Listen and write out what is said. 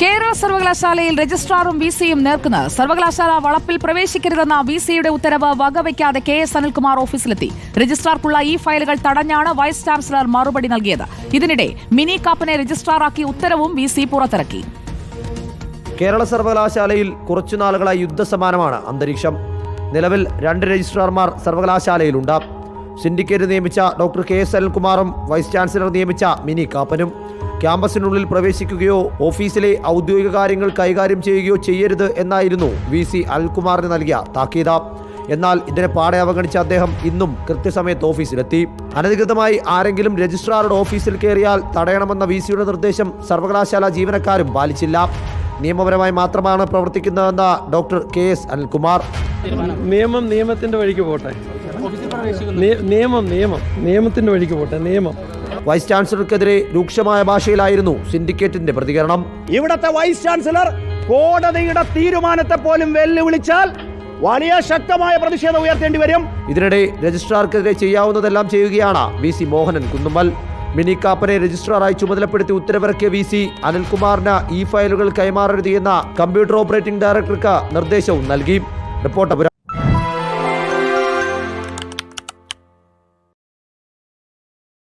കേരള സർവകലാശാലയിൽ രജിസ്ട്രാറും വി സിയും നേർക്കുന്ന്. സർവകലാശാല വളപ്പിൽ പ്രവേശിക്കരുതെന്ന വി സിയുടെ ഉത്തരവ് വകവയ്ക്കാതെ കെ എസ് അനിൽകുമാർ ഓഫീസിലെത്തി. രജിസ്ട്രാർക്കുള്ള ഈ ഫയലുകൾ തടഞ്ഞാണ് വൈസ് ചാൻസലർ മറുപടി നൽകിയത്. ഇതിനിടെ മിനി കാപ്പനെ രജിസ്ട്രാറാക്കി ഉത്തരവും വി സി പുറത്തിറക്കി. കേരള സർവകലാശാലയിൽ കുറച്ചുനാളുകളായി യുദ്ധസമാനമാണ് അന്തരീക്ഷം. നിലവിൽ രണ്ട് രജിസ്ട്രാർമാർ സർവകലാശാലയിലുണ്ട്. സിൻഡിക്കേറ്റ് നിയമിച്ച ഡോക്ടർ കെ എസ് അനിൽകുമാറും വൈസ് ചാൻസലർ നിയമിച്ച മിനി കാപ്പനും. ക്യാമ്പസിനുള്ളിൽ പ്രവേശിക്കുകയോ ഓഫീസിലെ ഔദ്യോഗിക കാര്യങ്ങൾ കൈകാര്യം ചെയ്യുകയോ ചെയ്യരുത് എന്നായിരുന്നു വി സി അൽകുമാറിന് നൽകിയ താക്കീത. എന്നാൽ ഇതിനെ പാടെ അവഗണിച്ച അദ്ദേഹം ഇന്നും കൃത്യസമയത്ത് ഓഫീസിലെത്തി. അനധികൃതമായി ആരെങ്കിലും രജിസ്ട്രാറുടെ ഓഫീസിൽ കയറിയാൽ തടയണമെന്ന വി സിയുടെ നിർദ്ദേശം സർവകലാശാല ജീവനക്കാരും പാലിച്ചില്ല. നിയമപരമായി മാത്രമാണ് പ്രവർത്തിക്കുന്നതെന്ന ഡോക്ടർ കെ എസ് അനിൽകുമാർ. നിയമം നിയമത്തിന്റെ വഴിക്ക് പോട്ടെ. നിയ- നിയമം നിയമം. നിയമത്തിന്റെ വഴിക്ക് പോട്ടെ. നിയമം. വൈസ് ചാൻസലർക്കെതിരെ രൂക്ഷമായ ഭാഷയിലായിരുന്നു സിൻഡിക്കേറ്റിന്റെ പ്രതികരണം. ഇവിടത്തെ വൈസ് ചാൻസലർ കോടതിയുടെ തീരുമാനത്തെ പോലും വെല്ലുവിളിച്ചാൽ വലിയ ശക്തമായ പ്രതിഷേധം ഉയർത്തേണ്ടി വരും. ഇതിനിടെ രജിസ്ട്രാർക്കെതിരെ ചെയ്യാവുന്നതെല്ലാം ചെയ്യുകയാണ് വി സി മോഹനൻ കുന്നുമ്മൽ. മിനി കാപ്പനെ രജിസ്ട്രാറായി ചുമതലപ്പെടുത്തി ഉത്തരവിറക്കിയ വി സി അനിൽകുമാറിന് ഈ ഫയലുകൾ കൈമാറരുത് എന്ന കമ്പ്യൂട്ടർ ഓപ്പറേറ്റിംഗ് ഡയറക്ടർക്ക് നിർദ്ദേശവും നൽകി. റിപ്പോർട്ടർ